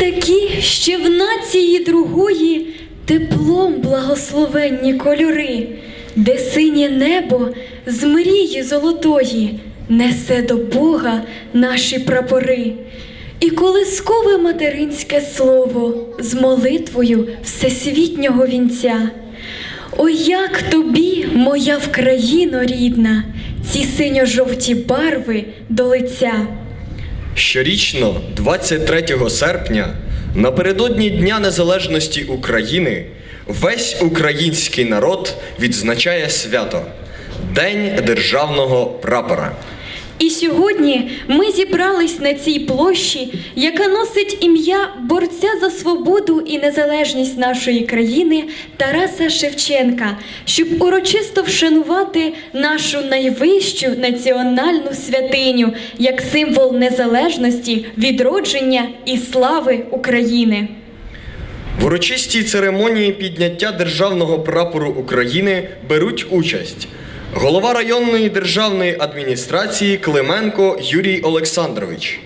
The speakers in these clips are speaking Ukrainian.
Такі ще в нації другої теплом благословенні кольори, де синє небо з мрії золотої несе до Бога наші прапори. І колискове материнське слово з молитвою всесвітнього вінця. Ой, як тобі, моя Вкраїно рідна, ці синьо-жовті барви до лиця. Щорічно, 23 серпня, напередодні Дня Незалежності України, весь український народ відзначає свято День державного прапора. І сьогодні ми зібрались на цій площі, яка носить ім'я борця за свободу і незалежність нашої країни Тараса Шевченка, щоб урочисто вшанувати нашу найвищу національну святиню як символ незалежності, відродження і слави України. В урочистій церемонії підняття державного прапору України беруть участь голова районної державної адміністрації Клименко Юрій Олександрович,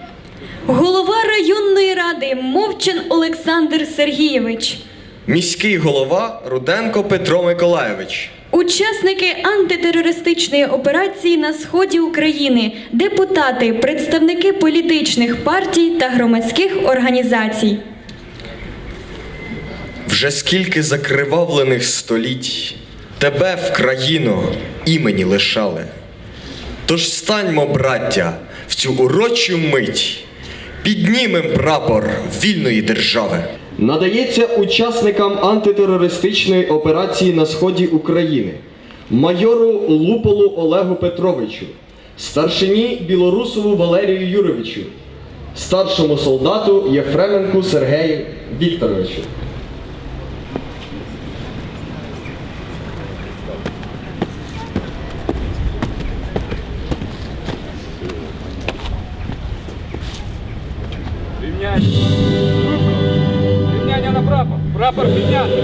Голова районної ради Мовчан Олександр Сергійович. міський голова Руденко Петро Миколайович. Учасники антитерористичної операції на сході України, депутати, представники політичних партій та громадських організацій. Вже скільки закривавлених століть тебе в країну імені лишали. Тож станьмо, браття, в цю урочу мить, піднімем прапор вільної держави. Надається учасникам антитерористичної операції на сході України, майору Луполу Олегу Петровичу, старшині Білорусову Валерію Юровичу, старшому солдату Єфременку Сергею Вікторовичу. Рівняння на прапор. Прапор підняти.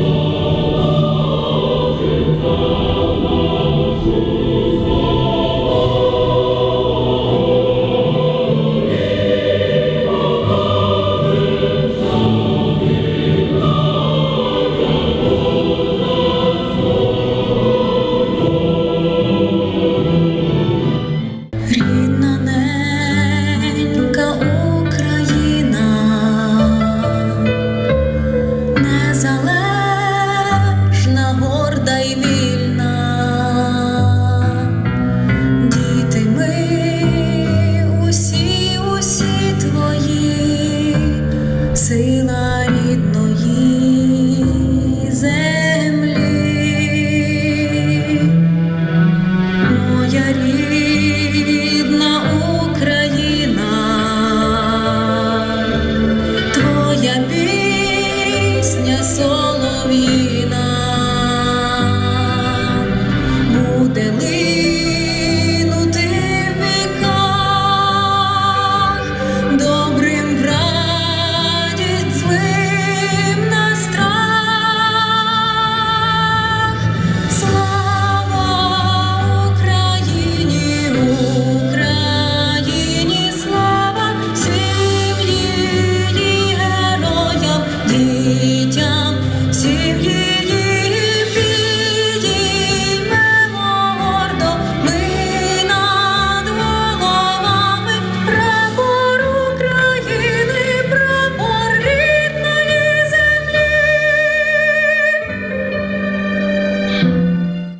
Lord.